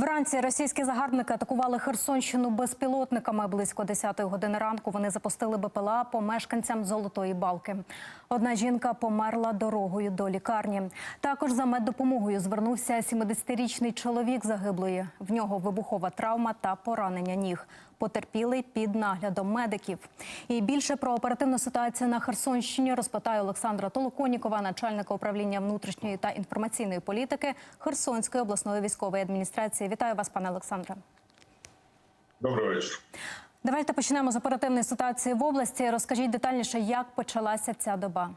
Вранці російські загарбники атакували Херсонщину безпілотниками. Близько 10-ї години ранку вони запустили БПЛА по мешканцям Золотої Балки. Одна жінка померла дорогою до лікарні. Також за меддопомогою звернувся 70-річний чоловік загиблої. В нього вибухова травма та поранення ніг. Потерпілий під наглядом медиків. І більше про оперативну ситуацію на Херсонщині розпитає Олександра Толоконікова, начальника управління внутрішньої та інформаційної політики Херсонської обласної військової адміністрації. Вітаю вас, пане Олександре. Добрий вечір. Давайте почнемо з оперативної ситуації в області. Розкажіть детальніше, як почалася ця доба.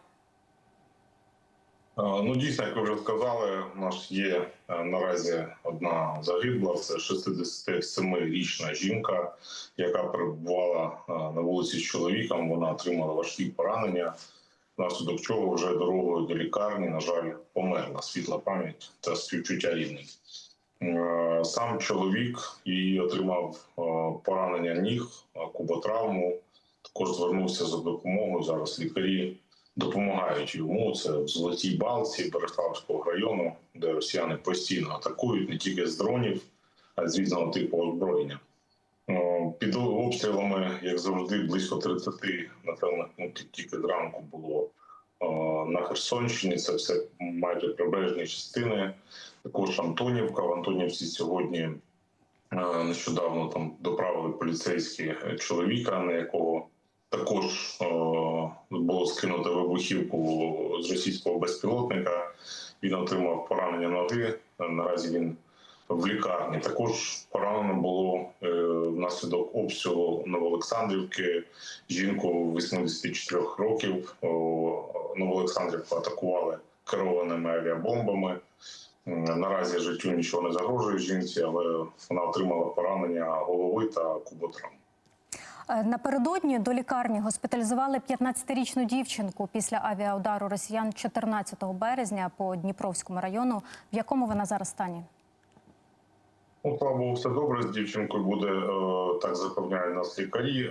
Ну, дійсно, як ви вже сказали, у нас є е, наразі одна загибла. Це 67-річна жінка, яка перебувала е, на вулиці з чоловіком. Вона отримала важкі поранення, внаслідок чого вже дорогою до лікарні, на жаль, померла. Світла пам'ять та співчуття рідних. Е, Сам чоловік її отримав поранення ніг, куботравму. Також звернувся за допомогою. Зараз лікарі допомагають йому. Це в Золотій Балці Береславського району, де росіяни постійно атакують не тільки з дронів, а й з різного типу озброєння. Е, Під обстрілами, як завжди, близько 30 населених пунктів тільки зранку було е, на Херсонщині. Це все майже прибережні частини. Також Антонівка. В Антонівці сьогодні е, нещодавно там доправили поліцейські е, чоловіка, на якого також е, було скинуто вибухівку з російського безпілотника. Він отримав поранення ноги. Наразі він в лікарні. Також поранено було е, внаслідок обстрілу Новоолександрівки. Жінку 84 років. Новоолександрівку атакували керованими авіабомбами. Наразі життю нічого не загрожує жінці, але вона отримала поранення голови та куботравм. Е, Напередодні до лікарні госпіталізували 15-річну дівчинку після авіаудару росіян 14 березня по Дніпровському району. В якому вона зараз стані? Ну, слава Богу, все добре з дівчинкою буде, е, так запевняють нас лікарі. Е,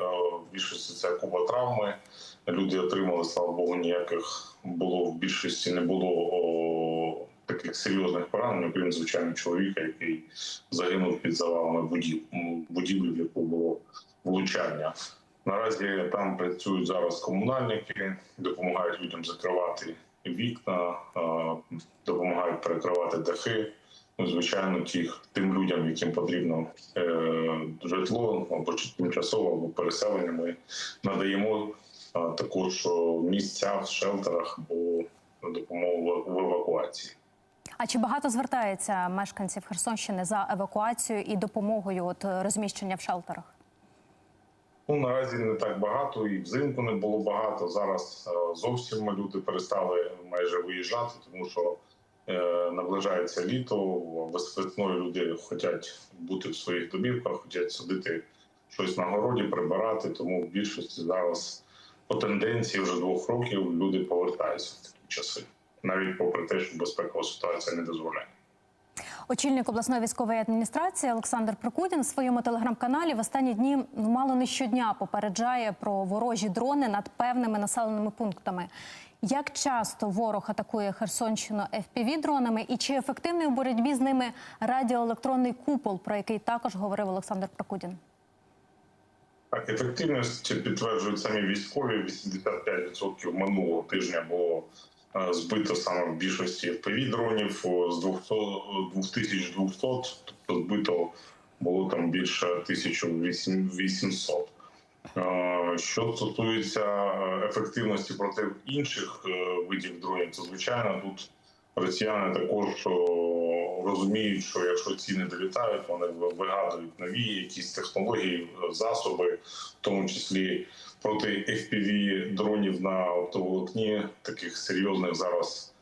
В більшості це куба травми. Люди отримали, слава Богу, ніяких було в більшості не було таких серйозних поранень, окрім звичайно чоловіка, який загинув під завалами будів, будівлі, в яку було влучання. Наразі там працюють зараз комунальники, допомагають людям закривати вікна, допомагають перекривати дахи. Ну, звичайно, тих тим людям, яким потрібно е, житло або тимчасово, або переселення, ми надаємо також місця в шелтерах або допомогу в евакуації. А чи багато звертається мешканців Херсонщини за евакуацією і допомогою от розміщення в шелтерах? Ну наразі не так багато, і взимку не було багато. Зараз е, зовсім люди перестали майже виїжджати, тому що е, наближається літо. Весною люди хочуть бути в своїх домівках, хочуть садити щось на городі, прибирати. Тому в більшості зараз по тенденції вже двох років люди повертаються в такі часи, навіть попри те, що безпекова ситуація не дозволяє. Очільник обласної військової адміністрації Олександр Прокудін в своєму телеграм-каналі в останні дні ну, мало не щодня попереджає про ворожі дрони над певними населеними пунктами. Як часто ворог атакує Херсонщину fpv дронами і чи ефективний у боротьбі з ними радіоелектронний купол, про який також говорив Олександр Прокудін? Так, ефективність підтверджують самі військові. 85% минулого тижня було збито саме в більшості fpv дронів з 200, 2200, тобто збито було там більше 1800. Е, Що стосується е, ефективності проти інших е, видів дронів, то звичайно тут росіяни також розуміють, що якщо ці не долітають, вони вигадують нові якісь технології, засоби, в тому числі проти FPV дронів на оптоволокні. Таких серйозних зараз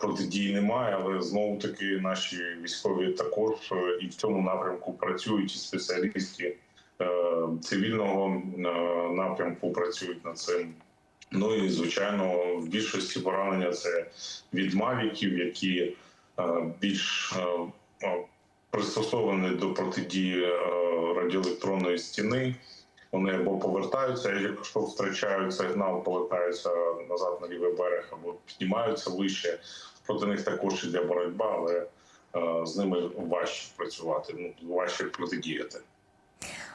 протидій немає, але знову таки наші військові також е, і в цьому напрямку працюють і спеціалісти е, цивільного е, напрямку працюють над цим. Ну і звичайно, в більшості поранення це від мавіків, які більш е, е, пристосовані до протидії е, радіоелектронної стіни. Вони або повертаються, якщо втрачають сигнал, повертаються назад на лівий берег, або піднімаються вище. Проти них також іде боротьба, але е, з ними важче працювати, ну важче протидіяти.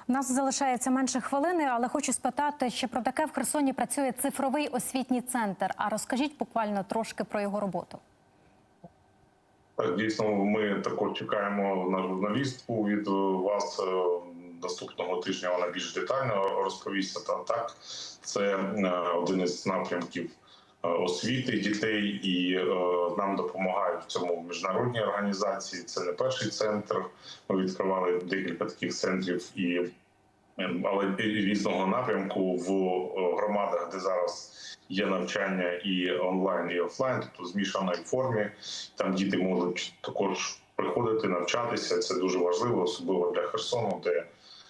У нас залишається менше хвилини, але хочу спитати, чи про таке в Херсоні працює цифровий освітній центр. А розкажіть буквально трошки про його роботу. Так, дійсно, ми також чекаємо на журналістку від е, вас е, наступного тижня. Вона більш детально розповість. Та так, це е, один із напрямків е, освіти дітей, і е, нам допомагають в цьому міжнародні організації. Це не перший центр. Ми відкривали декілька таких центрів і. Е, Але різного напрямку в е, громадах, де зараз є навчання і онлайн, і офлайн, тобто в змішаній формі. Там діти можуть також приходити, навчатися. Це дуже важливо, особливо для Херсону, де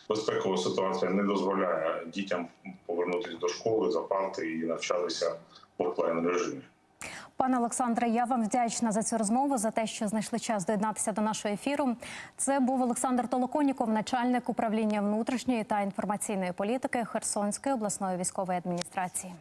безпекова ситуація не дозволяє дітям повернутися до школи, за парти і навчатися в офлайн режимі. Пане Олександре, я вам вдячна за цю розмову, за те, що знайшли час доєднатися до нашого ефіру. Це був Олександр Толоконіков, начальник управління внутрішньої та інформаційної політики Херсонської обласної військової адміністрації.